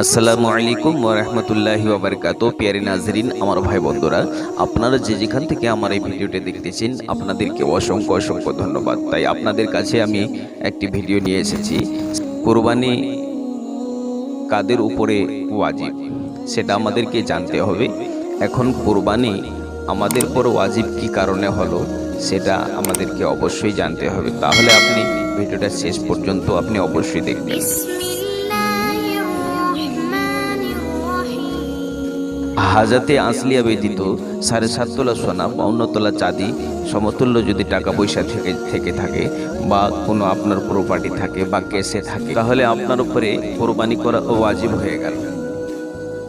আসসালামু আলাইকুম ওরহমতুল্লাহি ওবরকাত পিয়ারি নাজরিন, আমার ভাই বন্ধুরা, আপনারা যে যেখান থেকে আমার এই ভিডিওটি দেখতেছেন, আপনাদেরকে অসংখ্য অসংখ্য ধন্যবাদ। তাই আপনাদের কাছে আমি একটি ভিডিও নিয়ে এসেছি। কোরবানি কাদের উপরে ওয়াজিব, সেটা আমাদেরকে জানতে হবে। এখন কোরবানি আমাদের পর ওয়াজিব কি কারণে হলো, সেটা আমাদেরকে অবশ্যই জানতে হবে। তাহলে আপনি ভিডিওটা শেষ পর্যন্ত আপনি অবশ্যই দেখবেন। হাজাতে আসলিয়া ব্যতীত সাড়ে সাত তোলা সোনা বাউন্ন তোলা চাঁদি সমতুল্য যদি টাকা পয়সা থেকে থেকে থাকে বা কোনো আপনার প্রপার্টি থাকে বা কেসে থাকে, তাহলে আপনার উপরে কোরবানি করা ওয়াজিব হয়ে গেল।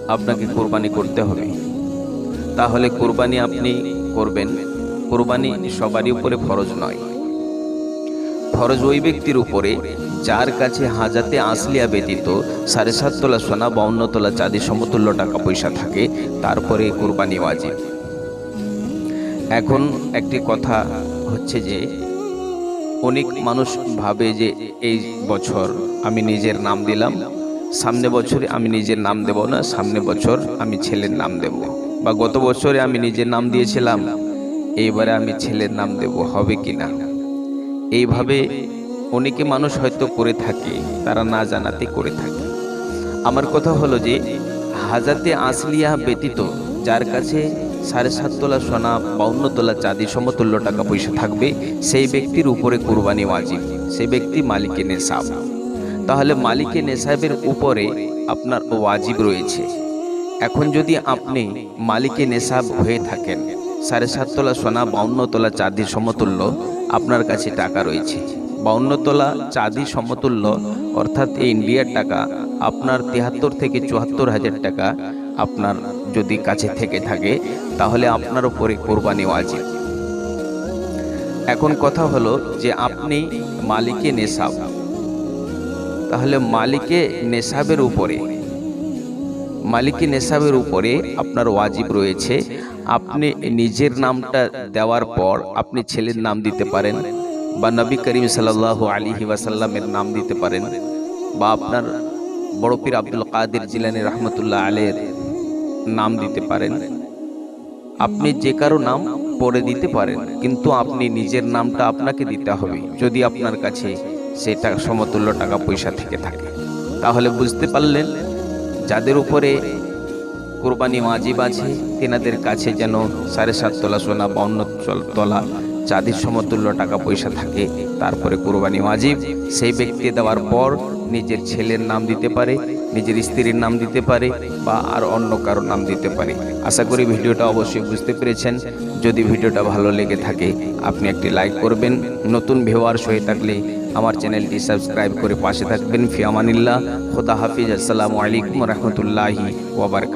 আপনাকে কোরবানি করতে হবে। তাহলে কোরবানি আপনি করবেন। কোরবানি সবারই উপরে ফরজ নয়। ফরজ ওই ব্যক্তির উপরে যার কাছে হাজাতে আসলিয়া ব্যতীত সাড়ে সাত তোলা সোনা বাউন্ন তোলা চাঁদি সমতুল্য টাকা পয়সা থাকে, তারপরে কোরবানি ওয়াজিব। এখন একটি কথা হচ্ছে যে, অনেক মানুষ ভাবে যে এই বছর আমি নিজের নাম দিলাম, সামনে বছরে আমি নিজের নাম দেব না, সামনে বছর আমি ছেলের নাম দেব। বা গত বছরে আমি নিজের নাম দিয়েছিলাম, এইবারে আমি ছেলের নাম দেব, হবে কি না এইভাবে অনেকে মানুষ হয়তো করে থাকে, তারা না জানাতে করে থাকে। আমার কথা হলো যে, হাজাতে আসলিয়া ব্যতীত, যার কাছে সাড়ে সাত তোলা সোনা, বাউন্ন তোলা চাঁদি সমতুল্য টাকা পয়সা থাকবে, সেই ব্যক্তির উপরে কোরবানি ওয়াজিব, সেই ব্যক্তি মালিকের নেশাব। তাহলে মালিকের নেশাবের উপরে আপনার ওয়াজিব রয়েছে। এখন যদি আপনি মালিকে নেশাব হয়ে থাকেন, সাড়ে সাত তোলা সোনা, বাউন্ন তোলা চাঁদি সমতুল্য, আপনার কাছে টাকা রয়েছে। বাউন্ন তোলা চাঁদি সমতুল্য, অর্থাৎ এই ইন্ডিয়ার টাকা আপনার তিয়াত্তর থেকে চুয়াত্তর হাজার টাকা আপনার যদি কাছে থেকে থাকে, তাহলে আপনার উপরে কোরবানি ওয়াজিব। এখন কথা হলো যে আপনি মালিকে নেশাব। তাহলে মালিকে নেশাবের উপরে, মালিকি নেশাবের উপরে আপনার ওয়াজিব রয়েছে। আপনি নিজের নামটা দেওয়ার পর আপনি ছেলের নাম দিতে পারেন। বা নবী করিম সাল্লাহ আলী ওয়াসাল্লামের নাম দিতে পারেন। বা আপনার বড় পীর আব্দুল কাদের জিলানি রহমতুল্লাহ আলের নাম দিতে পারেন। আপনি যে কারও নাম পরে দিতে পারেন, কিন্তু আপনি নিজের নামটা আপনাকে দিতে হবে, যদি আপনার কাছে সেটা সমতুল্য টাকা পয়সা থেকে থাকে। তাহলে বুঝতে পারলেন, যাদের উপরে কোরবানি ওয়াজিব আছে, তেনাদের কাছে যেন সাড়ে সাত তোলা সোনা, বাউন্ন তোলা চাঁদির সমতুল্য টাকা পয়সা থাকে, তারপরে কোরবানি ওয়াজিব। সেই ব্যক্তি দেওয়ার পর নিজের ছেলের নাম দিতে পারে, নিজের স্ত্রীর নাম দিতে পারে, বা আর অন্য কারও নাম দিতে পারে। আশা করি ভিডিওটা অবশ্যই বুঝতে পেরেছেন। যদি ভিডিওটা ভালো লেগে থাকে, আপনি একটি লাইক করবেন। নতুন ভিউয়ার্স হয়ে থাকলে আমার চ্যানেলটি সাবস্ক্রাইব করে পাশে থাকবেন। ফিয়ামানিল্লাহ। খোদা হাফিজ। আসসালামু আলাইকুম রহমতুল্লাহি ওবরকাত